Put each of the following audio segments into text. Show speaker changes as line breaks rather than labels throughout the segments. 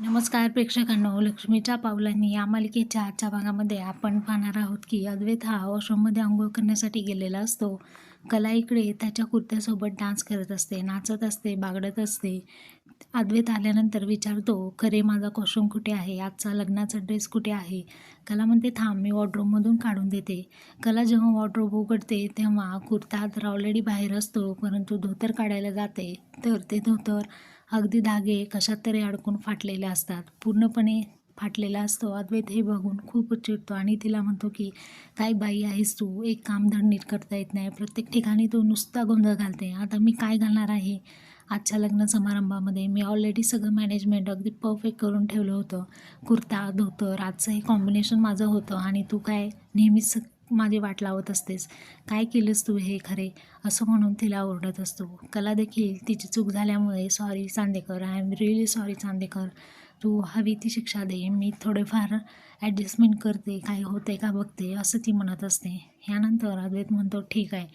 नमस्कार प्रेक्षकांनो लक्ष्मीच्या पावलांनी या मालिकेच्या आजच्या भागामध्ये आपण पाहणार आहोत की अद्वैत हा वॉशरूममध्ये आंघोळ करण्यासाठी गेलेला असतो. कला इकडे त्याच्या कुर्त्यासोबत डान्स करत असते नाचत असते बागडत असते. अद्वैत आल्यानंतर विचारतो खरे माझा कॉस्ट्युम कुठे आहे? आजचा लग्नाचा ड्रेस कुठे आहे? कला म्हणते थांब मी वॉर्ड्रोबमधून काढून देते. कला जेव्हा वॉर्ड्रोब उघडते तेव्हा कुर्ता तर ऑलरेडी बाहेर असतो परंतु धोतर काढायला जाते. तर ते धोतर अगदी धागे कशात तरी अडकून फाटलेले असतात. पूर्णपणे फाटलेला असतो. अद्वैत हे बघून खूप चिडतो आणि तिला म्हणतो की काय बाई आहेस तू? एक काम धड नीट करता येत नाही. प्रत्येक ठिकाणी तू नुसता गोंधळ घालते. आता मी काय घालणार आहे? आजच्या लग्न समारंभामध्ये मी ऑलरेडी सगळं मॅनेजमेंट अगदी परफेक्ट करून ठेवलं होतं. कुर्ता धोतर आजचं हे कॉम्बिनेशन माझं होतं. आणि तू काय नेहमीच माझी वाट लावत असतेस. काय केलंस तू हे खरे? असं म्हणून तिला ओरडत असतो. कला देखील तिची चूक झाल्यामुळे sorry Chandekar. I am really sorry Chandekar. तू हवी ती शिक्षा दे. मी थोडेफार ॲडजस्टमेंट करते. काय होते का बघते? असं ती म्हणत असते. यानंतर अद्वैत म्हणतो ठीक आहे.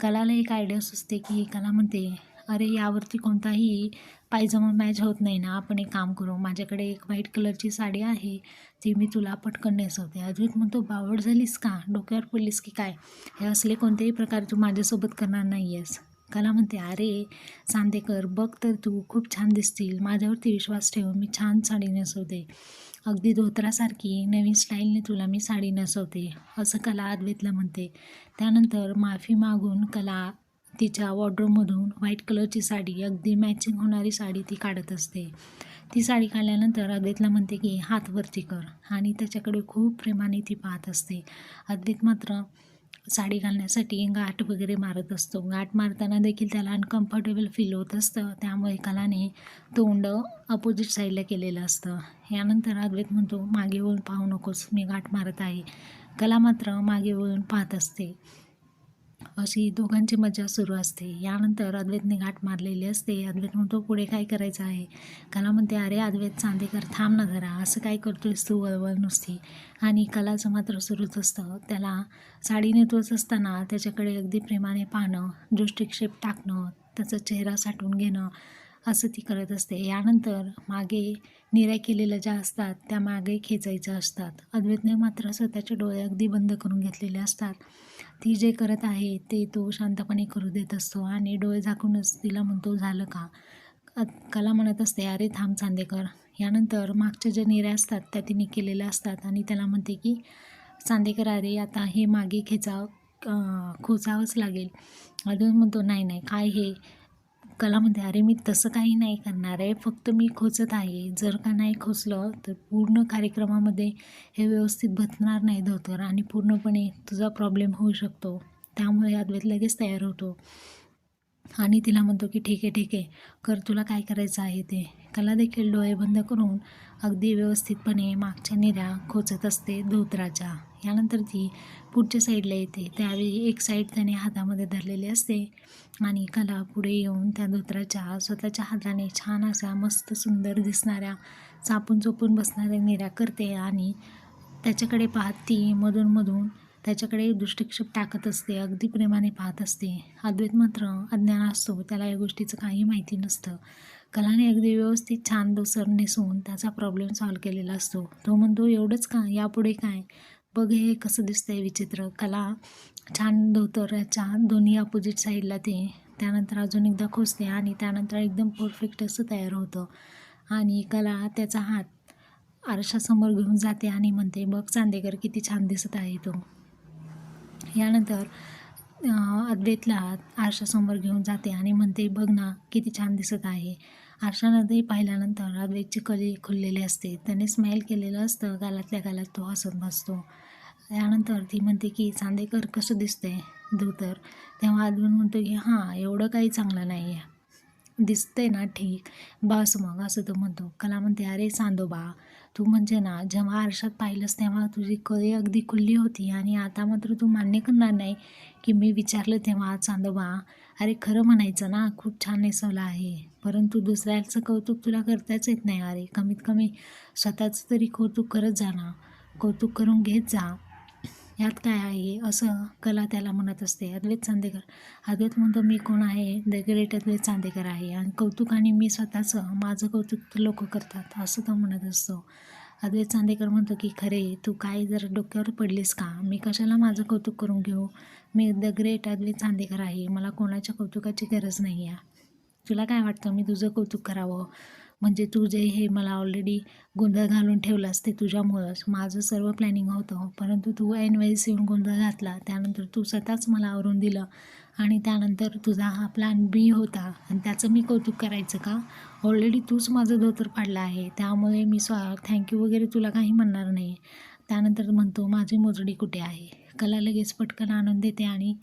कलाला एक आयडिया सुचते की कला म्हणते अरे यावरती कोणताही पायजमा मॅच होत नाही ना. आपण एक काम करू माझ्याकडे एक व्हाईट कलरची साडी आहे ती मी तुला पटकन नेसवते. अद्वैत म्हणतो बावड झालीस का? डोक्यावर पडलीस की काय? हे असले कोणत्याही प्रकारे तू माझ्यासोबत करणार नाही आहेस कला म्हणते अरे चांदेकर बघ तर तू खूप छान दिसतील. माझ्यावरती विश्वास ठेव मी छान साडी नेसवते. अगदी धोत्रासारखी नवीन स्टाईलने तुला मी साडी नेसवते. असं कला अद्वैतला म्हणते. त्यानंतर माफी मागून कला तिच्या वॉर्ड्रोबमधून व्हाईट कलरची साडी अगदी मॅचिंग होणारी साडी ती काढत असते. ती साडी काढल्यानंतर अद्वैतला म्हणते की हात वरती कर. आणि त्याच्याकडे खूप प्रेमाने ती पाहत असते. अद्वैत मात्र साडी घालण्यासाठी गाठ वगैरे मारत असतो. गाठ मारताना देखील त्याला अनकम्फर्टेबल फील होत असतं. त्यामुळे कलाने तोंड अपोजिट साईडला केलेलं असतं. यानंतर अद्वैत म्हणतो मागे वळून पाहू नकोस. मी गाठ मारत आहे. कला मात्र मागे वळून पाहत असते. अशी दोघांची मजा सुरू असते. यानंतर अद्वैतने घाट मारलेली असते. अद्वैत म्हणतो पुढे काय करायचं आहे? कला म्हणते अरे अद्वैत चांदेकर थांब ना जरा. असं काय करतोयस तू वळवळ नुसती? आणि कलाचं मात्र सुरूच असतं त्याला साडी नेतोच असताना त्याच्याकडे अगदी प्रेमाने पाहणं दृष्टिक्षेप टाकणं त्याचा चेहरा साठवून घेणं असं ती करत असते. यानंतर मागे निर्या केलेल्या ज्या असतात त्या मागे खेचायच्या असतात. अद्वैतने मात्र स्वतःचे डोळे अगदी बंद करून घेतलेले असतात. ती जे करत आहे ते तो शांतपणे करू देत असतो आणि डोळे झाकूनच तिला म्हणतो झालं का? कला म्हणत असते अरे थांब चांदेकर. यानंतर मागच्या ज्या निर्या असतात त्या तिने केलेल्या असतात आणि त्याला म्हणते की चांदेकर अरे आता हे मागे खेचाव खोचावंच लागेल. अजून म्हणतो नाही नाही काय हे? कलामध्ये अरे मी तसं काही नाही करणार आहे फक्त मी खोचत आहे. जर का नाही खोचलं तर पूर्ण कार्यक्रमामध्ये हे व्यवस्थित बसणार नाही धोतर आणि पूर्णपणे तुझा प्रॉब्लेम होऊ शकतो. त्यामुळे अद्वैत लगेच तयार होतो. आणि तिला म्हणतो की ठीक आहे ठीक आहे कर तुला काय करायचं आहे ते. कला देखील डोळे बंद करून अगदी व्यवस्थितपणे मागच्या निऱ्या खोचत असते धोत्राच्या. यानंतर ती पुढच्या साईडला येते. त्यावेळी एक साईड त्याने हातामध्ये धरलेली असते आणि कला पुढे येऊन त्या धोत्राच्या स्वतःच्या हाताने छान अशा मस्त सुंदर दिसणाऱ्या चापून चोपून बसणाऱ्या निऱ्या करते आणि त्याच्याकडे पाहत ती मधून त्याच्याकडे दृष्टिक्षेप टाकत असते अगदी प्रेमाने पाहत असते. अद्वैत मात्र अज्ञान असतो त्याला या गोष्टीचं काही माहिती नसतं. कलाने अगदी व्यवस्थित छान दोसर नेसून त्याचा प्रॉब्लेम सॉल्व केलेला असतो. तो म्हणतो एवढंच का? यापुढे काय? बघ हे कसं दिसतंय विचित्र. कला छान धोतराच्या दोन्ही अपोजिट साईडला ते. त्यानंतर अजून एकदा खोसते आणि त्यानंतर एकदम परफेक्ट असं तयार होतं. आणि कला त्याचा हात आरशासमोर घेऊन जाते आणि म्हणते बघ चांदेकर किती छान दिसत आहे तो. यानंतर अद्वैतला आरशासमोर घेऊन जाते आणि म्हणते बघ ना किती छान दिसत आहे. आरशामध्ये पाहिल्यानंतर अद्वैतची कली खुललेली असते. त्याने स्माईल केलेलं असतं. गालातल्या गालात तो हसत बसतो. त्यानंतर ती म्हणते की चांदेकर कसं दिसतंय? धोतर? तेव्हा अद्वैत म्हणतो की हां एवढं काही चांगलं नाही आहे दिसतंय ना ठीक. बस मग असं तो म्हणतो. कला म्हणते अरे सांदोबा तू म्हणजे ना जेव्हा आरशात पाहिलंस तेव्हा तुझी कळी अगदी खुल्ली होती आणि आता मात्र तू मान्य करणार नाही की मी विचारलं तेव्हा चांदोबा अरे खरं म्हणायचं ना खूप छान नेसवलं आहे. परंतु दुसऱ्याचं कौतुक तुला करताच येत नाही. अरे कमीत कमी स्वतःचं तरी कौतुक करत जा ना. कौतुक करून घेत जा. यात काय आहे? असं कला त्याला म्हणत असते. अद्वैत चांदेकर. अद्वैत म्हणतो मी कोण आहे? द ग्रेट अद्वैत चांदेकर आहे. आणि कौतुकाने मी स्वतःचं माझं कौतुक लोक करतात असं तो म्हणत असतो. अद्वैत चांदेकर म्हणतो की खरे तू काय जर डोक्यावर पडलीस का? मी कशाला माझं कौतुक करून घेऊ? मी द ग्रेट अद्वैत चांदेकर आहे. मला कोणाच्या कौतुकाची गरज नाही आहे तुला काय वाटतं? मी तुझं कौतुक करावं? म्हणजे तू जे हे मला ऑलरेडी गोंधळ घालून ठेवलास ते तुझ्यामुळंच. माझं सर्व प्लॅनिंग होतं हो. परंतु तू ऐन वेळेस येऊन गोंधळ घातला. त्यानंतर तू स्वतःच मला आवरून दिलं. आणि त्यानंतर तुझा हा प्लॅन बी होता. आणि त्याचं मी कौतुक करायचं का? ऑलरेडी तूच माझं धोतर पाडलं आहे. त्यामुळे मी स्वा थँक्यू वगैरे तुला काही म्हणणार नाही. त्यानंतर म्हणतो माझी मोजडी कुठे आहे? कला लगेच पटकन आणून देते आणि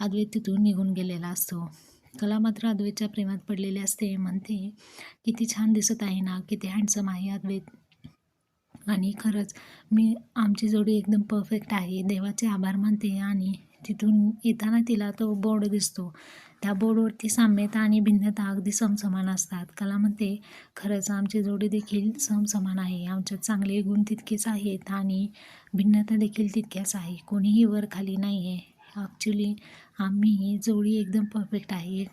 अद्वैत तिथून निघून गेलेला असतो. कला मात्र अद्वैतच्या प्रेमात पडलेली असते. म्हणते किती छान दिसत आहे ना किती हँडसम आहे अद्वैत. आणि खरंच मी आमची जोडी एकदम परफेक्ट आहे. देवाचे आभार मानते आणि तिथून येताना तिला तो बोर्ड दिसतो. त्या बोर्डवरती साम्यता आणि भिन्नता अगदी समसमान असतात. कला म्हणते खरंच आमची जोडी देखील समसमान आहे. आमच्यात चांगले गुण तितकेच आहेत आणि भिन्नता देखील तितक्याच आहे. कोणीही वर खाली नाही आहे ॲक्च्युली आम्ही जोडी एकदम परफेक्ट आहे. एक